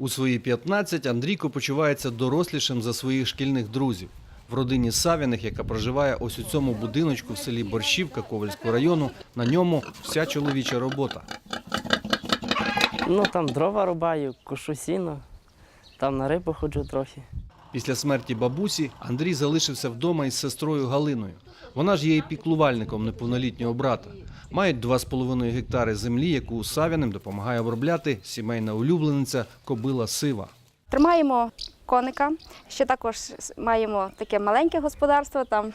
У свої 15 Андрійко почувається дорослішим за своїх шкільних друзів. В родині Савіних, яка проживає ось у цьому будиночку в селі Борщівка Ковальського району, на ньому вся чоловіча робота. Ну там дрова рубаю, кошу сіно, там на рибу ходжу трохи. Після смерті бабусі Андрій залишився вдома із сестрою Галиною. Вона ж є і піклувальником неповнолітнього брата. Мають 2,5 гектари землі, яку Савіним допомагає обробляти сімейна улюблениця кобила Сива. Тримаємо коника. Ще також маємо таке маленьке господарство. Там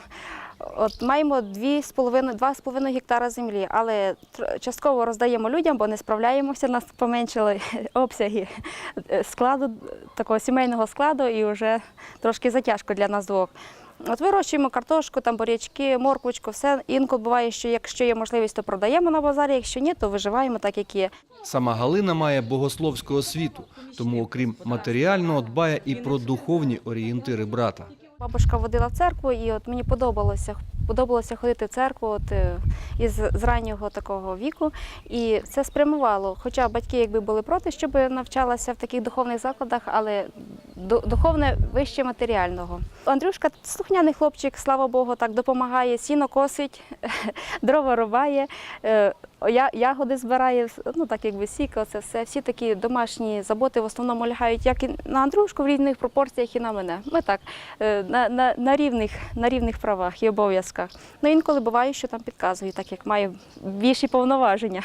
от маємо 2,5 2,5 гектара землі, але частково роздаємо людям, бо не справляємося. Нас поменшили обсяги е, складу такого сімейного складу, і вже трошки затяжко для нас двох. От вирощуємо картошку, там бурячки, морквочку, все. Інколи буває, що якщо є можливість, то продаємо на базарі. Якщо ні, то виживаємо так, як є. Сама Галина має богословську освіту, тому, окрім матеріального, дбає і про духовні орієнтири брата. Бабушка водила в церкву, і от мені подобалося. Подобалося ходити в церкву от, е, із з раннього такого віку. І це спрямувало. Хоча батьки якби були проти, щоб навчалася в таких духовних закладах, але духовне вище матеріального. Андрюшка слухняний хлопчик, слава Богу, так допомагає, сіно косить, дрова рубає, е, я- ягоди збирає, ну так якби сіка, це все. Всі такі домашні заботи в основному лягають як і на Андрюшку в різних пропорціях і на мене. Ми так е, на, на, на, рівних, на рівних правах і обов'язках. Ну інколи буває, що там підказую, так як маю більші повноваження.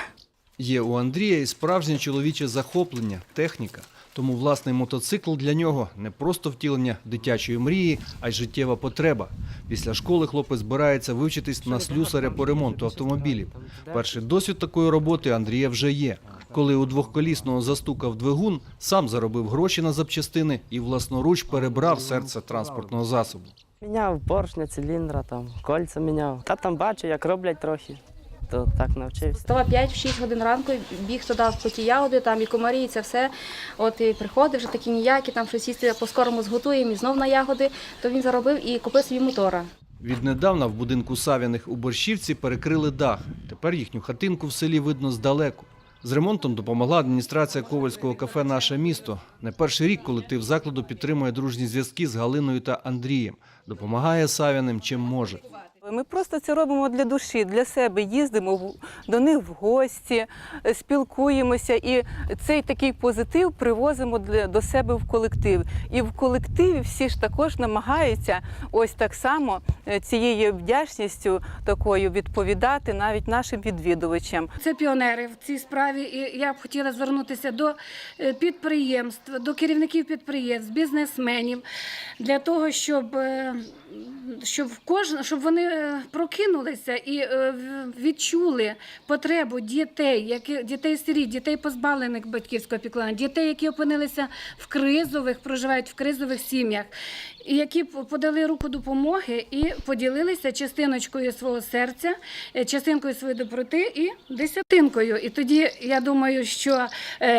Є у Андрія і справжнє чоловіче захоплення, техніка. Тому власний мотоцикл для нього не просто втілення дитячої мрії, а й життєва потреба. Після школи хлопець збирається вивчитись на слюсаря по ремонту автомобілів. Перший досвід такої роботи Андрія вже є. Коли у двохколісного застукав двигун, сам заробив гроші на запчастини і власноруч перебрав серце транспортного засобу. Міняв поршня, циліндра, там, кольця міняв. Та там бачу, як роблять трохи, то так навчився. Вставав 5-6 годин ранку, біг туди в поті ягоди, там і комарі, і це все. От і приходив вже такі ніякі, там щось їсти по-скорому зготуємо і знов на ягоди, то він заробив і купив собі мотора. Віднедавна в будинку Савіних у Борщівці перекрили дах. Тепер їхню хатинку в селі видно здалеку. З ремонтом допомогла адміністрація ковальського кафе Наше місто. Не перший рік колектив закладу підтримує дружні зв'язки з Галиною та Андрієм. Допомагає Савіним чим може. Ми просто це робимо для душі, для себе. Їздимо до них в гості, е, спілкуємося, і цей такий позитив привозимо для, до себе в колектив. І в колективі всі ж також намагаються ось так само е, цією вдячністю такою відповідати навіть нашим відвідувачам. Це піонери в цій справі. І я б хотіла звернутися до е, підприємств, до керівників підприємств, бізнесменів для того, щоб, щоб, кожен, щоб вони е, прокинулися і е, відчули потребу дітей, які дітей сиріт, дітей позбавлених батьківського піклування, дітей, які опинилися в кризових, проживають в кризових сім'ях, які подали руку допомоги і поділилися частиночкою свого серця, е, частинкою своєї доброти і десятинкою. І тоді я думаю, що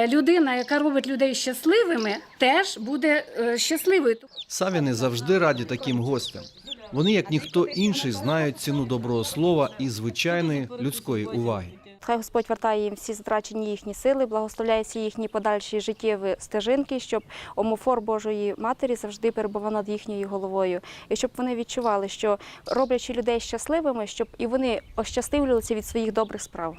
людина, яка робить людей щасливими, теж буде щасливою. Савіни завжди раді таким гостям. Вони, як ніхто інший, знають ціну доброго слова і звичайної людської уваги. Хай Господь вертає їм всі затрачені їхні сили, благословляє всі їхні подальші життєві стежинки, щоб омофор Божої Матері завжди перебував над їхньою головою, і щоб вони відчували, що роблячи людей щасливими, щоб і вони ощасливлювалися від своїх добрих справ.